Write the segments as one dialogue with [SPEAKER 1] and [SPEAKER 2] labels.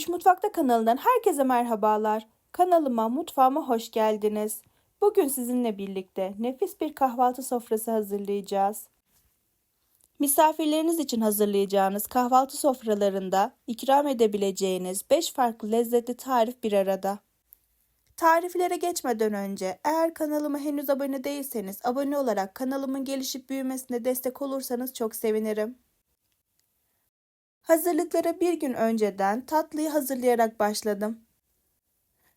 [SPEAKER 1] Derviş Mutfakta kanalından herkese merhabalar. Kanalıma, mutfağıma hoş geldiniz. Bugün sizinle birlikte nefis bir kahvaltı sofrası hazırlayacağız. Misafirleriniz için hazırlayacağınız kahvaltı sofralarında ikram edebileceğiniz 5 farklı lezzetli tarif bir arada. Tariflere geçmeden önce eğer kanalıma henüz abone değilseniz abone olarak kanalımın gelişip büyümesine destek olursanız çok sevinirim. Hazırlıklara bir gün önceden tatlıyı hazırlayarak başladım.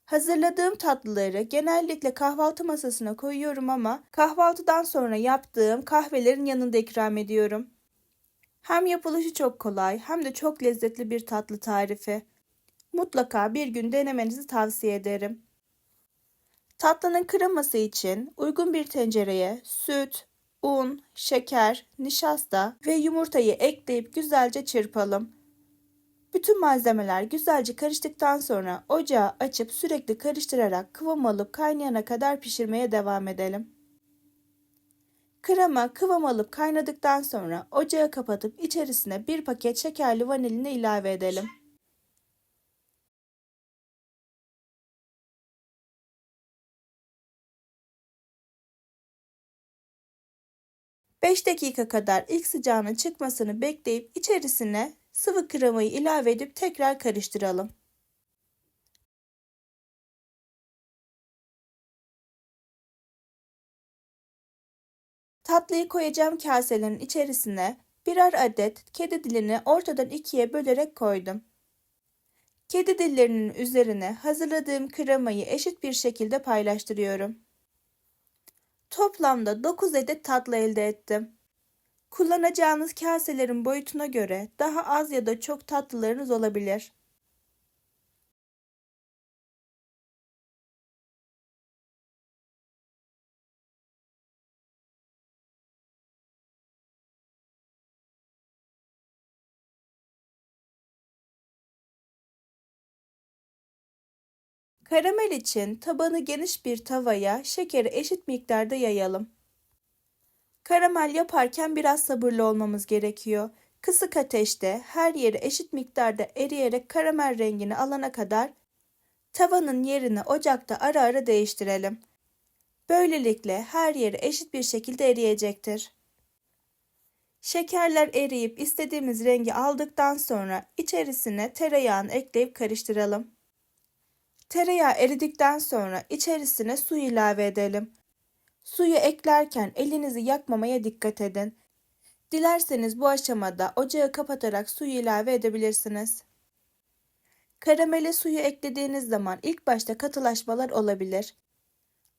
[SPEAKER 1] Hazırladığım tatlıları genellikle kahvaltı masasına koyuyorum ama kahvaltıdan sonra yaptığım kahvelerin yanında ikram ediyorum. Hem yapılışı çok kolay hem de çok lezzetli bir tatlı tarifi. Mutlaka bir gün denemenizi tavsiye ederim. Tatlının kreması için uygun bir tencereye süt, un, şeker, nişasta ve yumurtayı ekleyip güzelce çırpalım. Bütün malzemeler güzelce karıştıktan sonra ocağı açıp sürekli karıştırarak kıvam alıp kaynayana kadar pişirmeye devam edelim. Krema kıvam alıp kaynadıktan sonra ocağı kapatıp içerisine bir paket şekerli vanilini ilave edelim. 5 dakika kadar ilk sıcağının çıkmasını bekleyip içerisine sıvı kremayı ilave edip tekrar karıştıralım. Tatlıyı koyacağım kaselerin içerisine birer adet kedi dilini ortadan ikiye bölerek koydum. Kedi dillerinin üzerine hazırladığım kremayı eşit bir şekilde paylaştırıyorum. Toplamda 9 adet tatlı elde ettim. Kullanacağınız kaselerin boyutuna göre daha az ya da çok tatlılarınız olabilir. Karamel için tabanı geniş bir tavaya şekeri eşit miktarda yayalım. Karamel yaparken biraz sabırlı olmamız gerekiyor. Kısık ateşte her yeri eşit miktarda eriyerek karamel rengini alana kadar tavanın yerini ocakta ara ara değiştirelim. Böylelikle her yeri eşit bir şekilde eriyecektir. Şekerler eriyip istediğimiz rengi aldıktan sonra içerisine tereyağını ekleyip karıştıralım. Tereyağı eridikten sonra içerisine su ilave edelim. Suyu eklerken elinizi yakmamaya dikkat edin. Dilerseniz bu aşamada ocağı kapatarak suyu ilave edebilirsiniz. Karamele suyu eklediğiniz zaman ilk başta katılaşmalar olabilir.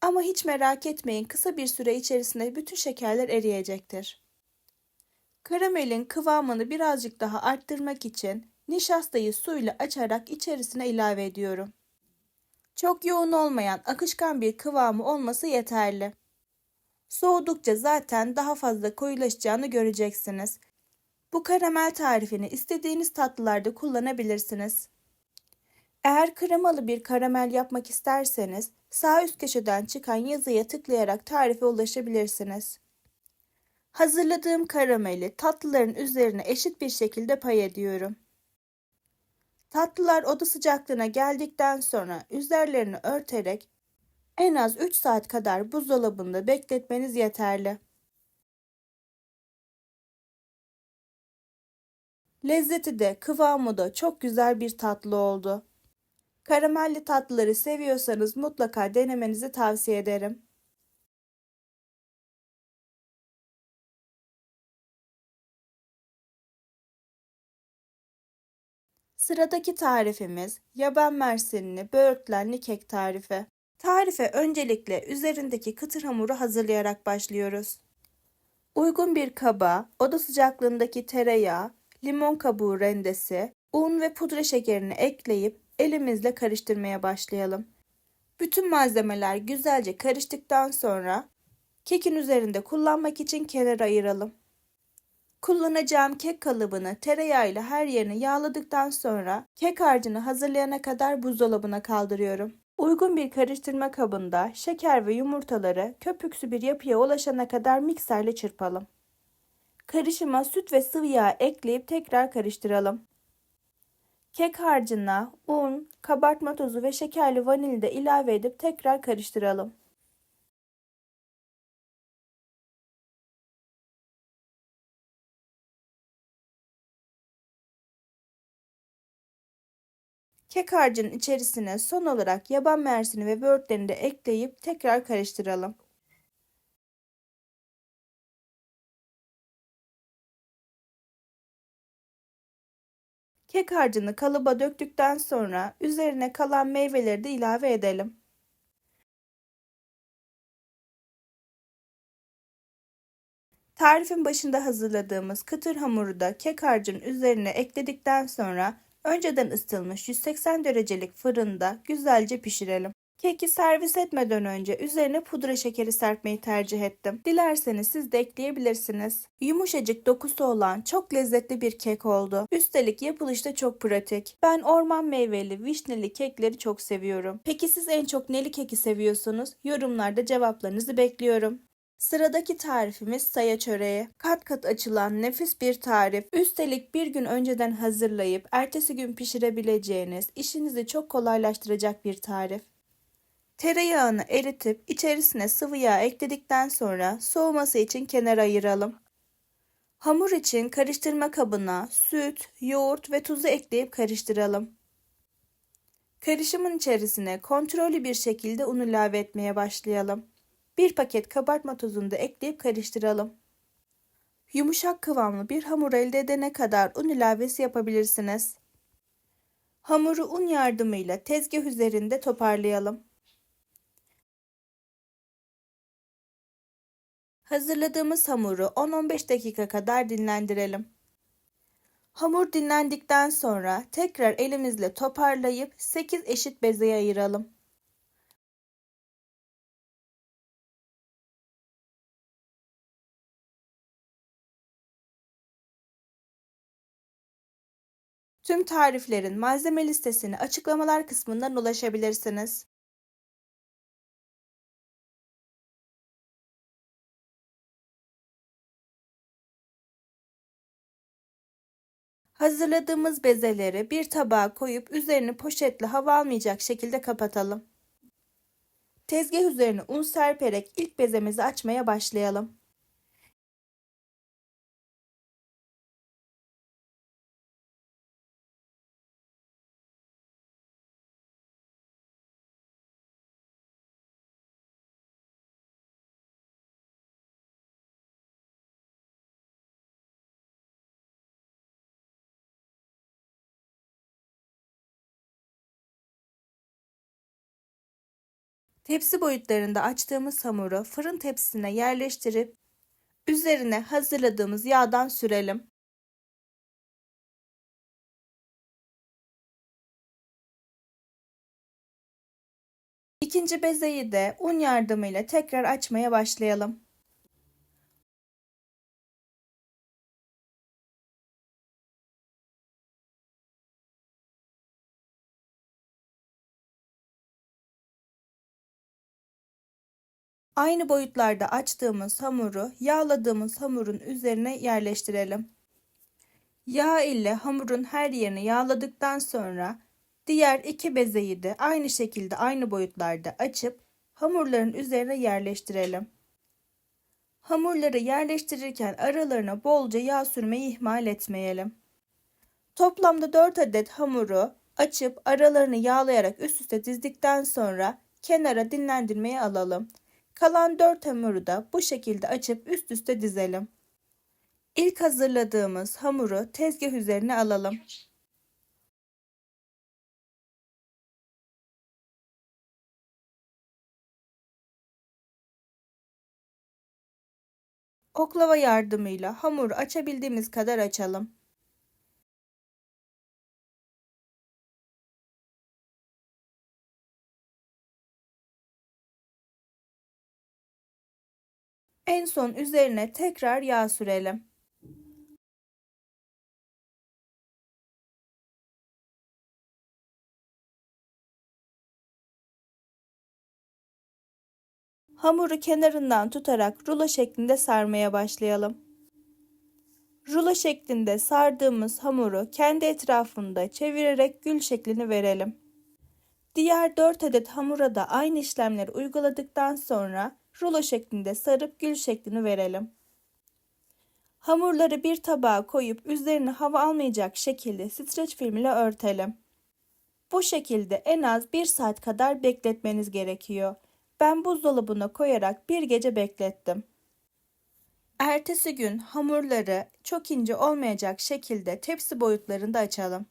[SPEAKER 1] Ama hiç merak etmeyin kısa bir süre içerisinde bütün şekerler eriyecektir. Karamelin kıvamını birazcık daha arttırmak için nişastayı suyla açarak içerisine ilave ediyorum. Çok yoğun olmayan akışkan bir kıvamı olması yeterli. Soğudukça zaten daha fazla koyulaşacağını göreceksiniz. Bu karamel tarifini istediğiniz tatlılarda kullanabilirsiniz. Eğer kremalı bir karamel yapmak isterseniz sağ üst köşeden çıkan yazıya tıklayarak tarife ulaşabilirsiniz. Hazırladığım karameli tatlıların üzerine eşit bir şekilde pay ediyorum. Tatlılar oda sıcaklığına geldikten sonra üzerlerini örterek en az 3 saat kadar buzdolabında bekletmeniz yeterli. Lezzeti de kıvamı da çok güzel bir tatlı oldu. Karamelli tatlıları seviyorsanız mutlaka denemenizi tavsiye ederim. Sıradaki tarifimiz yaban mersinli böğürtlenli kek tarifi. Tarife öncelikle üzerindeki kıtır hamuru hazırlayarak başlıyoruz. Uygun bir kaba oda sıcaklığındaki tereyağı, limon kabuğu rendesi, un ve pudra şekerini ekleyip elimizle karıştırmaya başlayalım. Bütün malzemeler güzelce karıştıktan sonra kekin üzerinde kullanmak için kenara ayıralım. Kullanacağım kek kalıbını tereyağıyla her yerini yağladıktan sonra kek harcını hazırlayana kadar buzdolabına kaldırıyorum. Uygun bir karıştırma kabında şeker ve yumurtaları köpüksü bir yapıya ulaşana kadar mikserle çırpalım. Karışıma süt ve sıvı yağ ekleyip tekrar karıştıralım. Kek harcına un, kabartma tozu ve şekerli vanilya da ilave edip tekrar karıştıralım. Kek harcının içerisine son olarak yaban mersini ve böğürtlerini de ekleyip tekrar karıştıralım. Kek harcını kalıba döktükten sonra üzerine kalan meyveleri de ilave edelim. Tarifin başında hazırladığımız kıtır hamuru da kek harcının üzerine ekledikten sonra önceden ısıtılmış 180 derecelik fırında güzelce pişirelim. Keki servis etmeden önce üzerine pudra şekeri serpmeyi tercih ettim. Dilerseniz siz de ekleyebilirsiniz. Yumuşacık dokusu olan çok lezzetli bir kek oldu. Üstelik yapılışı da çok pratik. Ben orman meyveli, vişneli kekleri çok seviyorum. Peki siz en çok neli keki seviyorsunuz? Yorumlarda cevaplarınızı bekliyorum. Sıradaki tarifimiz saya çöreği. Kat kat açılan nefis bir tarif. Üstelik bir gün önceden hazırlayıp ertesi gün pişirebileceğiniz, işinizi çok kolaylaştıracak bir tarif. Tereyağını eritip içerisine sıvı yağ ekledikten sonra soğuması için kenara ayıralım. Hamur için karıştırma kabına süt, yoğurt ve tuzu ekleyip karıştıralım. Karışımın içerisine kontrollü bir şekilde un ilave etmeye başlayalım. Bir paket kabartma tozunu da ekleyip karıştıralım. Yumuşak kıvamlı bir hamur elde edene kadar un ilavesi yapabilirsiniz. Hamuru un yardımıyla tezgah üzerinde toparlayalım. Hazırladığımız hamuru 10-15 dakika kadar dinlendirelim. Hamur dinlendikten sonra tekrar elimizle toparlayıp 8 eşit bezeye ayıralım. Tüm tariflerin malzeme listesini açıklamalar kısmından ulaşabilirsiniz. Hazırladığımız bezeleri bir tabağa koyup üzerini poşetle hava almayacak şekilde kapatalım. Tezgah üzerine un serperek ilk bezemizi açmaya başlayalım. Tepsi boyutlarında açtığımız hamuru fırın tepsisine yerleştirip üzerine hazırladığımız yağdan sürelim. İkinci bezeyi de un yardımıyla tekrar açmaya başlayalım. Aynı boyutlarda açtığımız hamuru yağladığımız hamurun üzerine yerleştirelim. Yağ ile hamurun her yerini yağladıktan sonra diğer iki bezeyi de aynı şekilde aynı boyutlarda açıp hamurların üzerine yerleştirelim. Hamurları yerleştirirken aralarına bolca yağ sürmeyi ihmal etmeyelim. Toplamda 4 adet hamuru açıp aralarını yağlayarak üst üste dizdikten sonra kenara dinlendirmeye alalım. Kalan 4 hamuru da bu şekilde açıp üst üste dizelim. İlk hazırladığımız hamuru tezgah üzerine alalım. Oklava yardımıyla hamuru açabildiğimiz kadar açalım. En son üzerine tekrar yağ sürelim. Hamuru kenarından tutarak rulo şeklinde sarmaya başlayalım. Rulo şeklinde sardığımız hamuru kendi etrafında çevirerek gül şeklini verelim. Diğer 4 adet hamura da aynı işlemleri uyguladıktan sonra rulo şeklinde sarıp gül şeklini verelim. Hamurları bir tabağa koyup üzerine hava almayacak şekilde streç film ile örtelim. Bu şekilde en az 1 saat kadar bekletmeniz gerekiyor. Ben buzdolabına koyarak bir gece beklettim. Ertesi gün hamurları çok ince olmayacak şekilde tepsi boyutlarında açalım.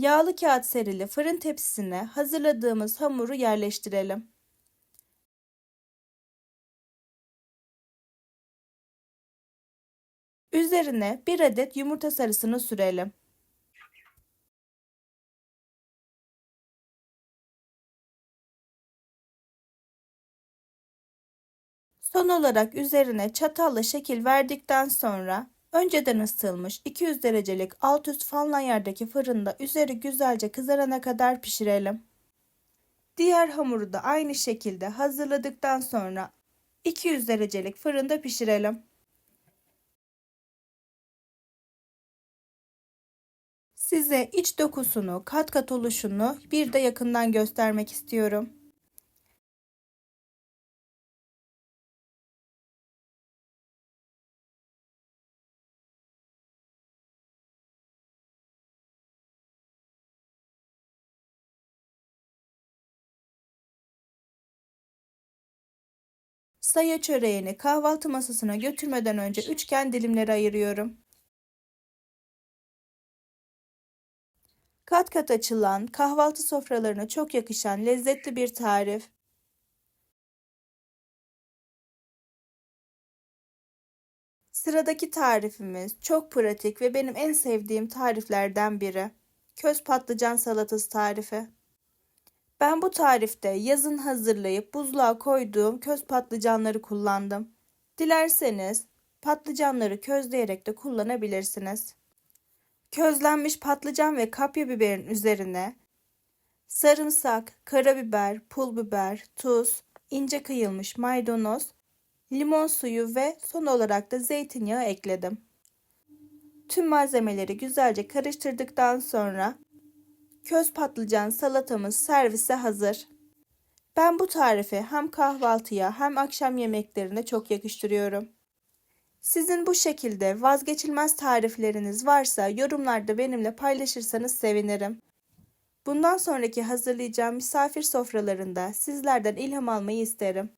[SPEAKER 1] Yağlı kağıt serili fırın tepsisine hazırladığımız hamuru yerleştirelim. Üzerine bir adet yumurta sarısını sürelim. Son olarak üzerine çatalla şekil verdikten sonra önceden ısıtılmış 200 derecelik alt üst fanlı ayardaki fırında üzeri güzelce kızarana kadar pişirelim. Diğer hamuru da aynı şekilde hazırladıktan sonra 200 derecelik fırında pişirelim. Size iç dokusunu, kat kat oluşunu bir de yakından göstermek istiyorum. Saya çöreğini kahvaltı masasına götürmeden önce üçgen dilimlere ayırıyorum. Kat kat açılan, kahvaltı sofralarına çok yakışan lezzetli bir tarif. Sıradaki tarifimiz çok pratik ve benim en sevdiğim tariflerden biri. Köz patlıcan salatası tarifi. Ben bu tarifte yazın hazırlayıp buzluğa koyduğum köz patlıcanları kullandım. Dilerseniz patlıcanları közleyerek de kullanabilirsiniz. Közlenmiş patlıcan ve kapya biberin üzerine sarımsak, karabiber, pul biber, tuz, ince kıyılmış maydanoz, limon suyu ve son olarak da zeytinyağı ekledim. Tüm malzemeleri güzelce karıştırdıktan sonra köz patlıcan salatamız servise hazır. Ben bu tarifi hem kahvaltıya hem akşam yemeklerine çok yakıştırıyorum. Sizin bu şekilde vazgeçilmez tarifleriniz varsa yorumlarda benimle paylaşırsanız sevinirim. Bundan sonraki hazırlayacağım misafir sofralarında sizlerden ilham almayı isterim.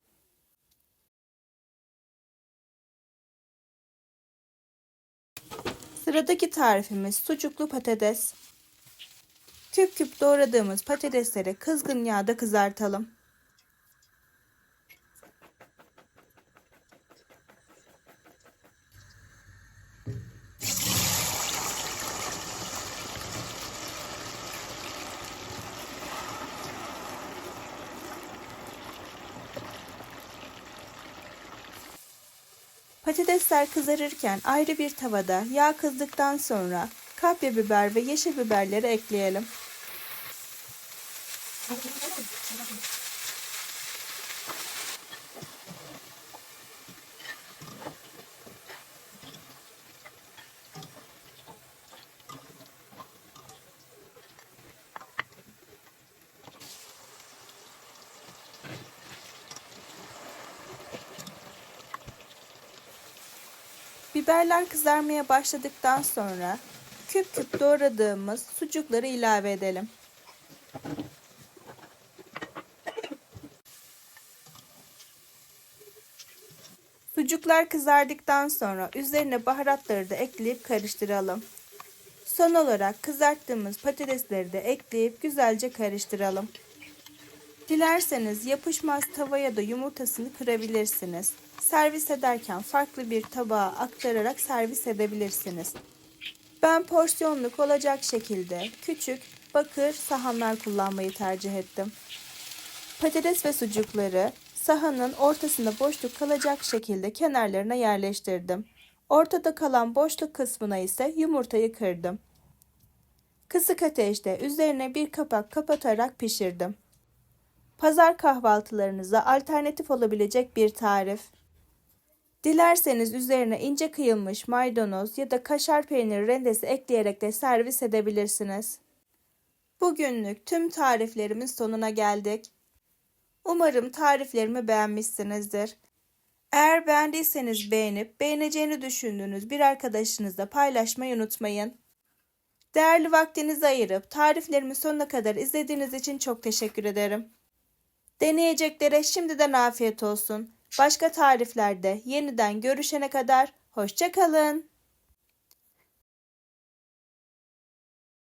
[SPEAKER 1] Sıradaki tarifimiz sucuklu patates. Küp küp doğradığımız patatesleri kızgın yağda kızartalım. Patatesler kızarırken ayrı bir tavada yağ kızdıktan sonra kapya biber ve yeşil biberleri ekleyelim. Biberler kızarmaya başladıktan sonra küp küp doğradığımız sucukları ilave edelim. Sucuklar kızardıktan sonra üzerine baharatları da ekleyip karıştıralım. Son olarak kızarttığımız patatesleri de ekleyip güzelce karıştıralım. Dilerseniz yapışmaz tavaya da yumurtasını kırabilirsiniz. Servis ederken farklı bir tabağa aktararak servis edebilirsiniz. Ben porsiyonluk olacak şekilde küçük bakır sahanlar kullanmayı tercih ettim. Patates ve sucukları sahanın ortasında boşluk kalacak şekilde kenarlarına yerleştirdim. Ortada kalan boşluk kısmına ise yumurtayı kırdım. Kısık ateşte üzerine bir kapak kapatarak pişirdim. Pazar kahvaltılarınıza alternatif olabilecek bir tarif. Dilerseniz üzerine ince kıyılmış maydanoz ya da kaşar peyniri rendesi ekleyerek de servis edebilirsiniz. Bugünlük tüm tariflerimin sonuna geldik. Umarım tariflerimi beğenmişsinizdir. Eğer beğendiyseniz beğenip beğeneceğini düşündüğünüz bir arkadaşınızla paylaşmayı unutmayın. Değerli vaktinizi ayırıp tariflerimi sonuna kadar izlediğiniz için çok teşekkür ederim. Deneyeceklere şimdiden afiyet olsun. Başka tariflerde yeniden görüşene kadar hoşçakalın.